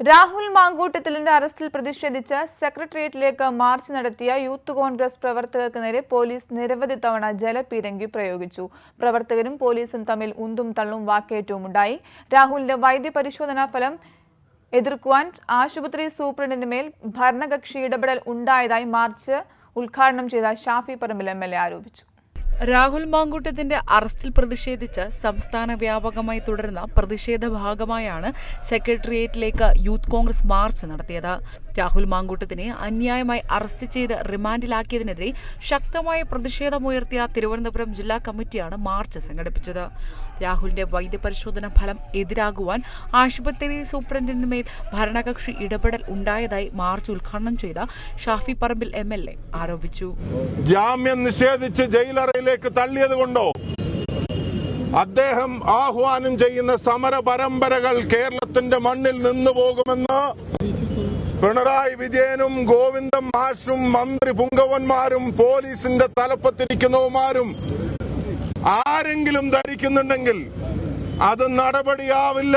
രാഹുൽ മാങ്കൂട്ടത്തിലിന്റെ അറസ്റ്റിൽ പ്രതിഷേധിച്ച് സെക്രട്ടേറിയറ്റിലേക്ക് മാർച്ച് നടത്തിയ യൂത്ത് കോൺഗ്രസ് പ്രവർത്തകർക്ക് നേരെ പോലീസ് നിരവധി തവണ ജലപീരങ്കി പ്രയോഗിച്ചു. പ്രവർത്തകരും പോലീസും തമ്മിൽ ഉന്തും തള്ളും വാക്കേറ്റവും ഉണ്ടായി രാഹുലിന്റെ വൈദ്യപരിശോധനാ ഫലം എതിർക്കുവാൻ ആശുപത്രി സൂപ്രണ്ടിന് മേൽ ഭരണകക്ഷി ഇടപെടൽ ഉണ്ടായതായി മാർച്ച് ഉദ്ഘാടനം ചെയ്ത ഷാഫി പറമ്പിൽ എം ആരോപിച്ചു. രാഹുൽ മാങ്കൂട്ടത്തിന്റെ അറസ്റ്റിൽ പ്രതിഷേധിച്ച് സംസ്ഥാന വ്യാപകമായി തുടരുന്ന പ്രതിഷേധ ഭാഗമായാണ് സെക്രട്ടേറിയറ്റിലേക്ക് യൂത്ത് കോൺഗ്രസ് മാർച്ച് നടത്തിയത്. രാഹുൽ മാങ്കൂട്ടത്തിനെ അന്യായമായി അറസ്റ്റ് ചെയ്ത് റിമാൻഡിലാക്കിയതിനെതിരെ ശക്തമായ പ്രതിഷേധമുയർത്തിയ തിരുവനന്തപുരം ജില്ലാ കമ്മിറ്റിയാണ് മാർച്ച് സംഘടിപ്പിച്ചത്. രാഹുലിന്റെ വൈദ്യപരിശോധന ഫലം എതിരാകുവാൻ ആശുപത്രി സൂപ്രണ്ടിന് മേൽ ഭരണകക്ഷി ഇടപെടൽ ഉണ്ടായതായി മാർച്ച് ഉദ്ഘാടനം ചെയ്ത ഷാഫി പറമ്പിൽ എം ആരോപിച്ചു. ജാമ്യം നിഷേധിച്ച് ജയിലറയിലേക്ക് തള്ളിയത് കൊണ്ടോ? അദ്ദേഹം ആഹ്വാനം ചെയ്യുന്ന സമര പരമ്പരകൾ കേരളത്തിന്റെ മണ്ണിൽ നിന്നു പോകുമെന്ന് പിണറായി വിജയനും ഗോവിന്ദം മാഷും മന്ത്രി പുങ്കവന്മാരും പോലീസിന്റെ തലപ്പത്തിരിക്കുന്നവന്മാരും ആരെങ്കിലും ധരിക്കുന്നുണ്ടെങ്കിൽ അത് നടപടിയാവില്ല.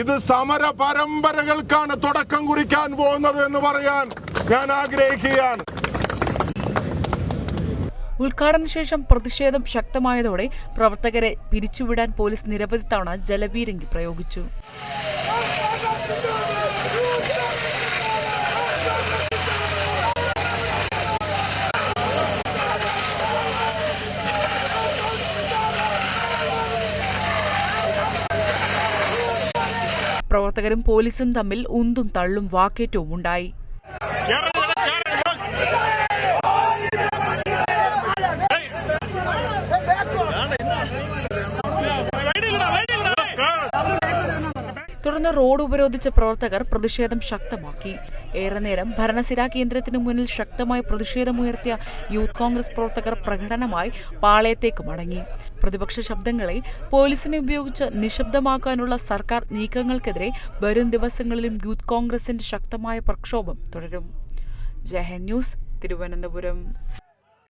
ഇത് സമര പരമ്പരകൾക്കാണ് തുടക്കം കുറിക്കാൻ പോകുന്നത് എന്ന് പറയാൻ ഞാൻ ആഗ്രഹിക്കുകയാണ്. ഉദ്ഘാടന ശേഷം പ്രതിഷേധം ശക്തമായതോടെ പ്രവർത്തകരെ പിരിച്ചുവിടാൻ പോലീസ് നിരവധി തവണ ജലപീരങ്കി പ്രയോഗിച്ചു. പ്രവർത്തകരും പോലീസും തമ്മിൽ ഉന്തും തള്ളും വാക്കേറ്റവും ഉണ്ടായി തുടർന്ന് റോഡ് ഉപരോധിച്ച പ്രവർത്തകർ പ്രതിഷേധം ശക്തമാക്കി. ഏറെ നേരം ഭരണസിരാ കേന്ദ്രത്തിനു മുന്നിൽ ശക്തമായ പ്രതിഷേധമുയർത്തിയ യൂത്ത് കോൺഗ്രസ് പ്രവർത്തകർ പ്രകടനമായി പാളയത്തേക്ക് മടങ്ങി. പ്രതിപക്ഷ ശബ്ദങ്ങളെ പോലീസിനെ ഉപയോഗിച്ച് നിശബ്ദമാക്കാനുള്ള സർക്കാർ നീക്കങ്ങൾക്കെതിരെ വരും ദിവസങ്ങളിലും യൂത്ത് കോൺഗ്രസിന്റെ ശക്തമായ പ്രക്ഷോഭം തുടരും. ജയഹൻ ന്യൂസ് തിരുവനന്തപുരം.